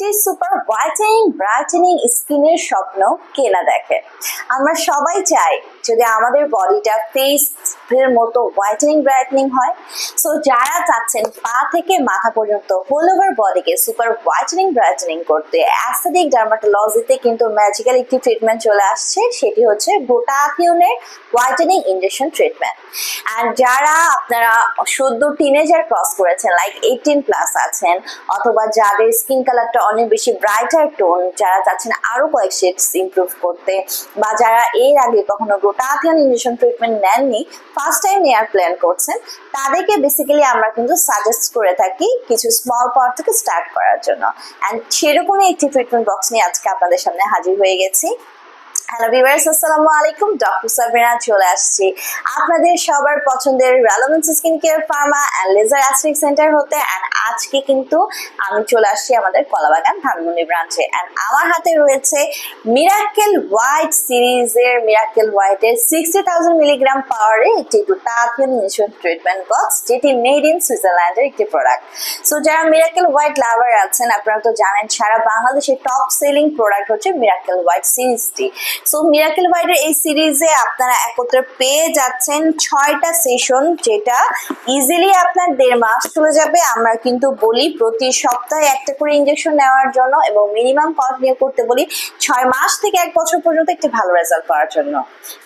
একটি super whitening brightening স্কিনের স্বপ্ন কেনা দেখে। আমরা সবাই চাই যদি আমাদের বডিটা ফেস এর মতো হোয়াইটেনিং ব্রাইটেনিং হয়। সো যারা চাচ্ছেন পা থেকে মাথা পর্যন্ত হোল ওভার বডিকে সুপার হোয়াইটেনিং ব্রাইটেনিং করতে অ্যাস্থেটিক ডার্মাটোলজিতে কিন্তু ম্যাজিক্যাল একটি ট্রিটমেন্ট চলে আসছে, সেটি হচ্ছে গ্লুটাথিওনের হোয়াইটেনিং ইনজেকশন ট্রিটমেন্ট অ্যান্ড যারা আপনারা সদ্য টিনেজার ক্রস করেছেন লাইক এইটিন প্লাস আছেন, অথবা যাদের স্কিন কালারটা অনেক বেশি ব্রাইটার টোন যারা চাচ্ছেন আরও কয়েক শেডস ইমপ্রুভ করতে, বা যারা এর আগে কখনো গ্লুটাথিয়ন ইনজেকশন ট্রিটমেন্ট নেননি ফার্স্ট টাইম নেওয়ার প্ল্যান করছেন, তাদেরকে বেসিক্যালি আমরা কিন্তু সাজেস্ট করে থাকি কিছু স্মল পাওয়ার থেকে স্টার্ট করার জন্য। অ্যান্ড সেরকমই একটি ট্রিটমেন্ট বক্স নিয়ে আজকে আপনাদের সামনে হাজির হয়ে গেছি। হ্যালো ভিভার্স আসসালামু আলাইকুম ডক্টর সাবিনা চলে আসছি। আপনাদের সবার পছন্দের রেলোমেন্স skin care pharma and laser aesthetic centre হতে অ্যান্ড আজকে কিন্তু আমি চলে আসছি আমাদের কলাবাগান ধানমন্ডি ব্রাঞ্চে অ্যান্ড আমার হাতে রয়েছে মিরাকেল হোয়াইট সিরিজের মিরাকেল হোয়াইটের সিক্সটি থাউজেন্ড মিলিগ্রাম পাওয়ারে একটি গ্লুটাথিয়ন ইনজেকশন ট্রিটমেন্ট বক্স যেটি মেড ইন সুইজারল্যান্ডের একটি প্রোডাক্ট সো যারা মিরাকেল হোয়াইট লাভার আছেন, আপনারা তো জানেন সারা বাংলাদেশের টপ সেলিং প্রোডাক্ট হচ্ছে মিরাকেল হোয়াইট সিরিজটি সো মিরাকেল হোয়াইটের এই সিরিজে আপনারা একত্রে পেয়ে যাচ্ছেন ছয়টা সেশন যেটা ইজিলি আপনার দেড় মাস চলে যাবে। আমরা কিন্তু বলি, প্রতি সপ্তাহে একটা করে ইনজেকশন নেওয়ার জন্য এবং মিনিমাম কন্টিনিউ করতে বলি, ছয় মাস থেকে এক বছর পর্যন্ত একটি ভালো রেজাল্ট পাওয়ার জন্য।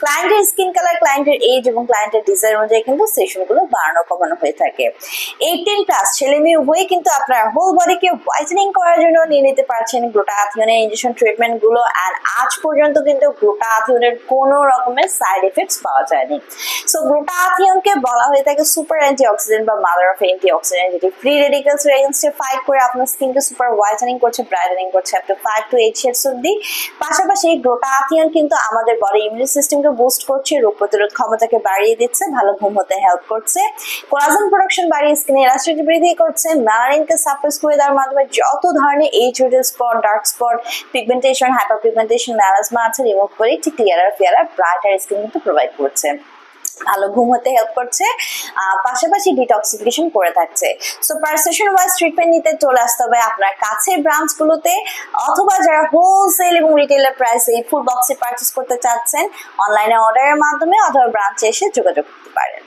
ক্লায়েন্টের স্কিন কালার ক্লায়েন্টের এজ এবং ক্লায়েন্টের ডিজাইন অনুযায়ী কিন্তু সেশনগুলো বাড়ানো, কমানো হয়ে থাকে। এইটিন প্লাস ছেলে মেয়ে উভয়ই কিন্তু আপনারা হোল বডিকে হোয়াইটেনিং করার জন্য নিয়ে নিতে পারছেন গ্লুটাথিয়নের ইনজেকশন ট্রিটমেন্টগুলো অ্যান্ড আজ পর্যন্ত কিন্তু গ্লুটাথিয়নের কোনো রকমের সাইড এফেক্টস পাওয়া যায়নি। সো গ্লুটাথিয়নকে বলা হয়ে থাকে সুপার অ্যান্টি অক্সিডেন্ট বা মাদার অফ অ্যান্টি অক্সিডেন্ট যেটি ফ্রি রেডিকেলস এর এগেনস্টে ফাইট করে আপনার স্কিনকে সুপার হোয়াইটেনিং করছে ব্রাইটেনিং করছে up to five to eight shades অব্দি পাশাপাশি গ্লুটাথিয়ন কিন্তু আমাদের বডি ইমিউনি সিস্টেমকে বুস্ট করছে, রোগ প্রতিরোধ ক্ষমতাকে বাড়িয়ে দিচ্ছে, ভালো ঘুম হতে হেল্প করছে। কোলাজেন প্রোডাকশন বাড়িয়ে স্কিনে ইলাস্টিক বৃদ্ধি করছে ম্যালানিনকে সাপ্রেস করে দেওয়ার মাধ্যমে যত ধরনের age spot dark spot pigmentation hyperpigmentation melasma আছে রিমুভ করে ঠিক ক্লিয়ারার ফিয়ারার ব্রাইটার স্কিন কিন্তু প্রোভাইড করছে। ভালো ঘুম হতে হেল্প করছে পাশাপাশি ডিটক্সিফিকেশন করে থাকছে। So per session wise treatment নিতে চলে আসতে হবে আপনার কাছের ব্রাঞ্চগুলোতে অথবা যারা হোলসেল এবং রিটেলার প্রাইসে এই ফুল বক্সে পারচেস করতে চাচ্ছেন অনলাইনে অর্ডারের মাধ্যমে অথবা ব্রাঞ্চে এসে যোগাযোগ করতে পারেন।